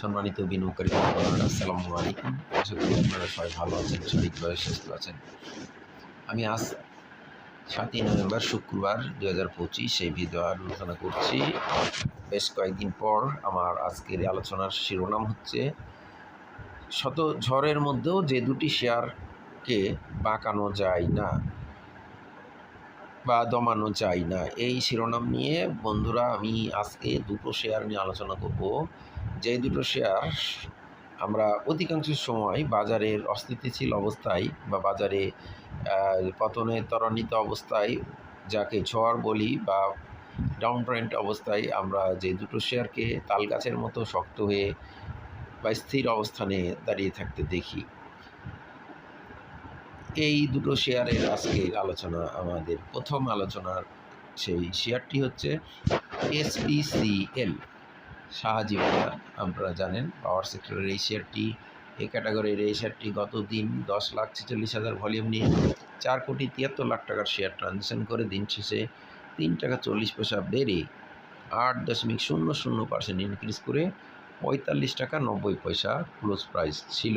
সম্মানিত বিনিয়োগকারী আসসালামু আলাইকুম। আশা করি আপনারা সবাই ভালো আছেন শারীরিকভাবে সুস্থ আছেন। আমি আজ সাতই নভেম্বর, শুক্রবার দু হাজার পঁচিশ সেই ভিডিও আলোচনা করছি। বেশ কয়েকদিন পর আমার আজকের আলোচনার শিরোনাম হচ্ছে, শত ঝড়ের মধ্যেও যে দুটি শেয়ারকে বাঁকানো যায় না বা দমানো যায় না। এই শিরোনাম নিয়ে বন্ধুরা আমি আজকে দুটো শেয়ার নিয়ে আলোচনা করব। যে দুটো শেয়ার আমরা অধিকাংশ সময় বাজারের অস্থিতিশীল অবস্থায় বা বাজারে পতনে ত্বরান্বিত অবস্থায় যাকে ঝড় বলি বা ডাউন ট্রেন্ড অবস্থায় আমরা যে দুটো শেয়ারকে তাল গাছের মতো শক্ত হয়ে বা স্থির অবস্থানে দাঁড়িয়ে থাকতে দেখি। এই দুটো শেয়ারের আজকের আলোচনা, আমাদের প্রথম আলোচনার সেই শেয়ারটি হচ্ছে এসপিসিএল শাহাজি বাজার আপনারা জানেন পাওয়ার সেক্টরের এই শেয়ারটি এই ক্যাটাগরির এই শেয়ারটি গত দিন দশ লাখ ছেচল্লিশ হাজার ভলিউম নিয়ে চার কোটি তিয়াত্তর লাখ টাকার শেয়ার ট্রানজ্যাকশন করে দিন শেষে তিন টাকা চল্লিশ পয়সা বেড়ে আট দশমিক শূন্য শূন্য পার্সেন্ট ইনক্রিজ করে পঁয়তাল্লিশ টাকা নব্বই পয়সা ক্লোজ প্রাইস ছিল।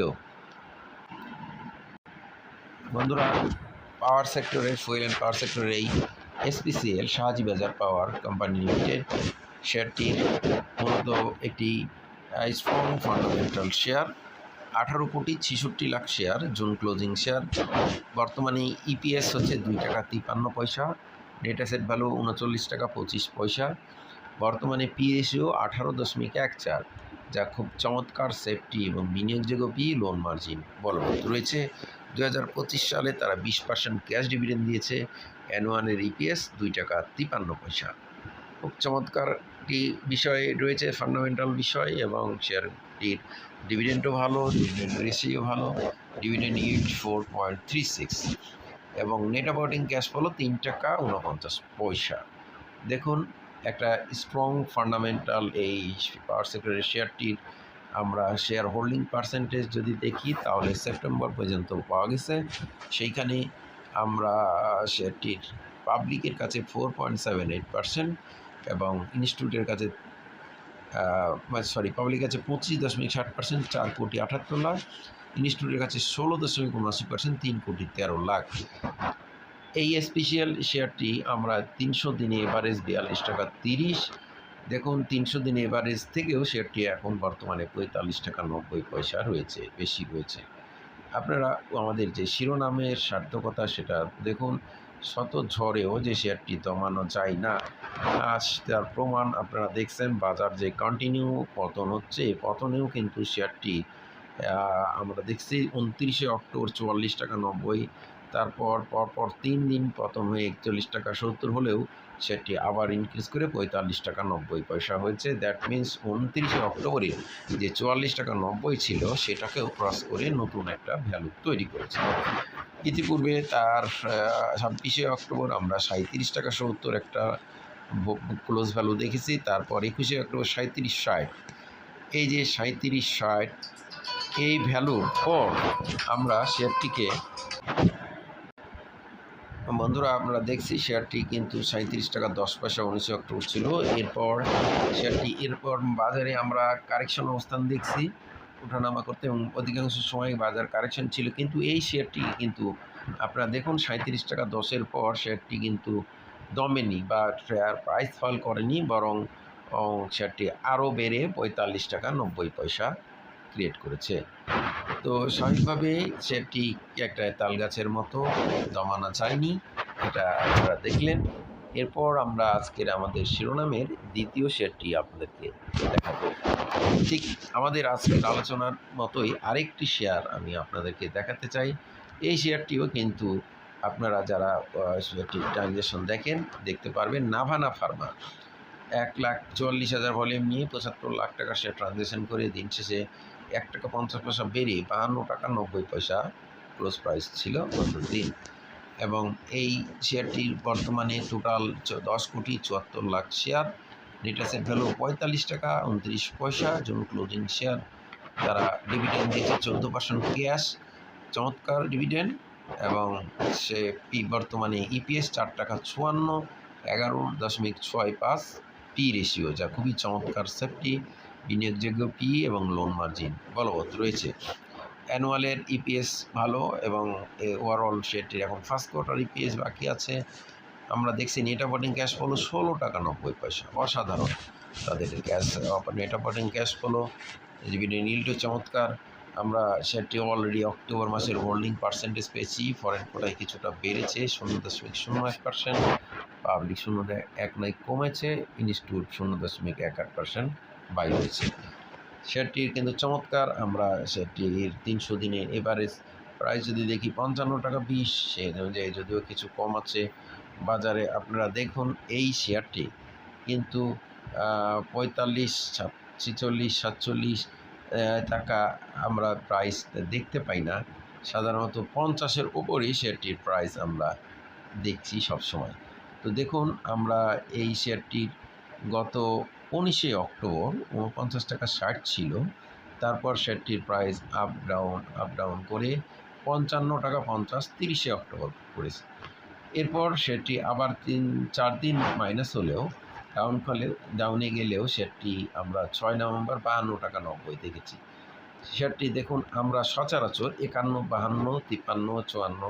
বন্ধুরা পাওয়ার সেক্টরের ফুয়েল অ্যান্ড পাওয়ার সেক্টরের এই এসপিসিএল শাহাজি বাজার পাওয়ার কোম্পানি লিমিটেড শেয়ারটির মূলত একটি স্ট্রং ফান্ডামেন্টাল শেয়ার আঠারো কোটি ছেষট্টি lakh share June closing share বর্তমানে ইপিএস হচ্ছে দুই টাকা তিপ্পান্ন পয়সা নেট অ্যাসেট ভ্যালু উনচল্লিশ টাকা পঁচিশ পয়সা, বর্তমানে পিএসিও আঠারো দশমিক এক চার, যা খুব চমৎকার সেফটি এবং বিনিয়োগযোগ্য পি লোন মার্জিন বলবৎ রয়েছে। দু হাজার পঁচিশ সালে তারা বিশ পার্সেন্ট ক্যাশ ডিভিডেন্ড দিয়েছে। অ্যানুয়ালের ইপিএস দুই টাকা তিপ্পান্ন পয়সা। খুব চমৎকার বিষয় রয়েছে ফান্ডামেন্টাল বিষয় এবং শেয়ারটির ডিভিডেন্ডও ভালো ডিভিডেন্ড রেশিও ভালো dividend yield four point three six এবং নেট অপারেটিং ক্যাশ ফলো তিন টাকা উনপঞ্চাশ পয়সা। দেখুন, একটা স্ট্রং ফান্ডামেন্টাল এই পাওয়ার সেক্টরের শেয়ারটির আমরা শেয়ার হোল্ডিং পার্সেন্টেজ যদি দেখি, তাহলে সেপ্টেম্বর পর্যন্ত পাওয়া গেছে। সেইখানে আমরা শেয়ারটির পাবলিকের কাছে four point seven eight percent এবং ইনস্টিটিউটের কাছে সরি পাবলিকের কাছে পঁচিশ দশমিক ষাট পার্সেন্ট চার কোটি আটাত্তর লাখ। ইনস্টিটিউটের কাছে ষোলো দশমিক উনআশি পার্সেন্ট তিন কোটি তেরো লাখ। এই স্পেশিয়াল শেয়ারটি আমরা তিনশো দিনে এভারেজ বিয়াল্লিশ টাকা তিরিশ দেখুন, তিনশো দিন এভারেজ থেকেও শেয়ারটি এখন বর্তমানে পঁয়তাল্লিশ টাকা নব্বই পয়সা রয়েছে, বেশি রয়েছে। আপনারা আমাদের যে শিরোনামের সার্থকতা সেটা দেখুন, শত ঝড়েও যে শেয়ারটি দমানো যায় না, আজ তার প্রমাণ আপনারা দেখছেন, বাজার যে কন্টিনিউ পতন হচ্ছে পতনেও কিন্তু শেয়ারটি আমরা দেখছি, উনত্রিশে অক্টোবর চুয়াল্লিশ টাকা নব্বই তারপর পরপর তিন দিন পতন হয়ে একচল্লিশ টাকা সত্তর হলেও সেটি আবার ইনক্রিজ করে পঁয়তাল্লিশ টাকা নব্বই পয়সা হয়েছে। দ্যাট মিন্স উনত্রিশে অক্টোবরে যে চুয়াল্লিশ টাকা নব্বই ছিল, সেটাকেও ক্রস করে নতুন একটা ভ্যালু তৈরি করেছে। ইতিপূর্বে তার ছাব্বিশে অক্টোবর আমরা সাঁত্রিশ টাকা সত্তর একটা ক্লোজ ভ্যালু দেখেছি। তারপর একুশে অক্টোবর সাঁত্রিশ ষাট। এই যে সাঁত্রিশ ষাট, এই ভ্যালুর পর আমরা শেয়ারটিকে বন্ধুরা, আমরা দেখছি শেয়ারটি কিন্তু সাঁত্রিশ টাকা দশ পয়সা উনিশে অক্টোবর ছিল। এরপর শেয়ারটি, এরপর বাজারে আমরা কারেকশন অবস্থান দেখছি, ওঠানামা করতে এবং অধিকাংশ সময় বাজার কারেকশন ছিল। কিন্তু এই শেয়ারটি কিন্তু আপনারা দেখুন সাঁত্রিশ টাকা দশের পর শেয়ারটি কিন্তু দমেনি বা শেয়ার প্রাইস ফল করেনি, বরং শেয়ারটি আরও বেড়ে পঁয়তাল্লিশ টাকা নব্বই পয়সা ক্রিয়েট করেছে। তো স্বাভাবিকভাবে সেটি একটা তাল গাছের মতো দমানো চায়নি এটা আপনারা দেখলেন। এরপর আমরা আজকের আমাদের শিরোনামের দ্বিতীয় শেয়ারটি আপনাদেরকে দেখাবো। ঠিক আমাদের আজকের আলোচনার মতোই আরেকটি শেয়ার আমি আপনাদেরকে দেখাতে চাই। এই শেয়ারটিও কিন্তু আপনারা যারা শেয়ারটির ট্রানজ্যাকশন দেখেন, দেখতে পারবেন নাভানা ফার্মা। এক লাখ চুয়াল্লিশ হাজার ভলিউম নিয়ে পঁচাত্তর লাখ টাকা শেয়ার ট্রানজ্যাকশন করে দিন শেষে এক টাকা পঞ্চাশ পয়সা বেড়ে বাহান্ন টাকা নব্বই পয়সা ক্লোজ প্রাইস ছিল গত দিন এবং এই শেয়ারটির বর্তমানে টোটাল দশ কোটি চুয়াত্তর লাখ শেয়ার। নেট ভ্যালু পঁয়তাল্লিশ টাকা, উনত্রিশ পয়সা। জন্য ক্লোজিং শেয়ার তারা ডিভিডেন্ড দিয়েছে চোদ্দ পার্সেন্ট ক্যাশ চমৎকার ডিভিডেন্ড এবং সে পি, বর্তমানে ইপিএস চার টাকা চুয়ান্ন, এগারো দশমিক ছয় পাঁচ পি রেশিও যা খুবই চমৎকার সেফটি বিনিয়োগযোগ্য পি এবং লোন মার্জিন বলবৎ রয়েছে। অ্যানুয়ালের ইপিএস ভালো এবং ওভারঅল শেয়ারটির এখন ফার্স্ট কোয়ার্টার ইপিএস বাকি আছে। আমরা দেখছি নেট অপারেটিং ক্যাশ ফ্লো ষোলো টাকা নব্বই পয়সা, অসাধারণ। তাদের cash net operating cash flow নীলটো চমৎকার। আমরা সেটি অলরেডি অক্টোবর মাসের হোল্ডিং পার্সেন্টেজ পেয়েছি। ফরেন কোটায় কিছুটা বেড়েছে, শূন্য দশমিক শূন্য এক পার্সেন্ট পাবলিক শূন্য এক নয় কমেছে ইনস্টিটিউট শূন্য দশমিক এক আট পার্সেন্ট বাই হয়েছে। শেয়ারটির কিন্তু চমৎকার। আমরা শেয়ারটির তিনশো দিনে এভারেজ প্রাইস যদি দেখি, পঞ্চান্ন টাকা বিশ, সে অনুযায়ী যদিও কিছু কম আছে, বাজারে আপনারা দেখুন এই শেয়ারটি কিন্তু পঁয়তাল্লিশ ছিচল্লিশ, সাতচল্লিশ টাকা আমরা প্রাইস দেখতে পাই না। সাধারণত পঞ্চাশের উপরেই শেয়ারটির প্রাইস আমরা দেখছি সবসময়। তো দেখুন, আমরা এই শেয়ারটির গত উনিশে অক্টোবর উনপঞ্চাশ টাকা ষাট ছিল। তারপর শেয়ারটির price up down up down করে পঞ্চান্ন টাকা পঞ্চাশ তিরিশে অক্টোবর করেছে। এরপর শেয়ারটি আবার তিন, চার দিন মাইনাস হলেও ডাউন ফলে ডাউনে গেলেও শেয়ারটি আমরা ছয় নভেম্বর বাহান্ন টাকা নব্বই দেখেছি। শেয়ারটি দেখুন, আমরা সচরাচর একান্ন, বাহান্ন, তিপ্পান্ন, চুয়ান্ন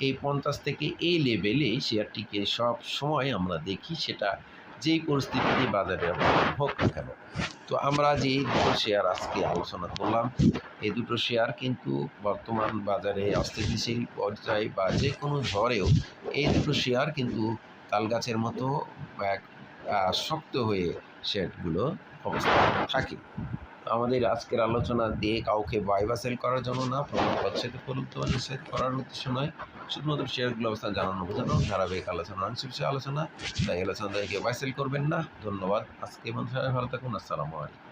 এই পঞ্চাশ থেকে এই লেভেলেই শেয়ারটিকে সব সময় আমরা দেখি, সেটা যেই পরিস্থিতিতে বাজারে হোক না কেন। তো আমরা যে এই দুটো শেয়ার আজকে আলোচনা করলাম, এই দুটো শেয়ার কিন্তু বর্তমান বাজারে অস্থিতিশীল পর্যায়ে বা যে কোনো ঝড়েও এই দুটো শেয়ার কিন্তু তালগাছের মতো এক শক্ত হয়ে শেয়ারগুলো অবস্থান থাকে। আমাদের আজকের আলোচনা দিয়ে কাউকে বাই বা সেল করার জন্য না, প্রমাণ উচ্ছেদ উপলব্ধ নিষেধ করার উদ্দেশ্য নয়। শুধুমাত্র শেয়ারগুলো অবস্থান জানানো বোঝানো ধারাবাহিক আলোচনা বিষয়ে আলোচনা, তাই আলোচনা থেকে বাই সেল করবেন না। ধন্যবাদ। আজকে বন্ধু ভালো থাকুন, আসসালামু আলাইকুম।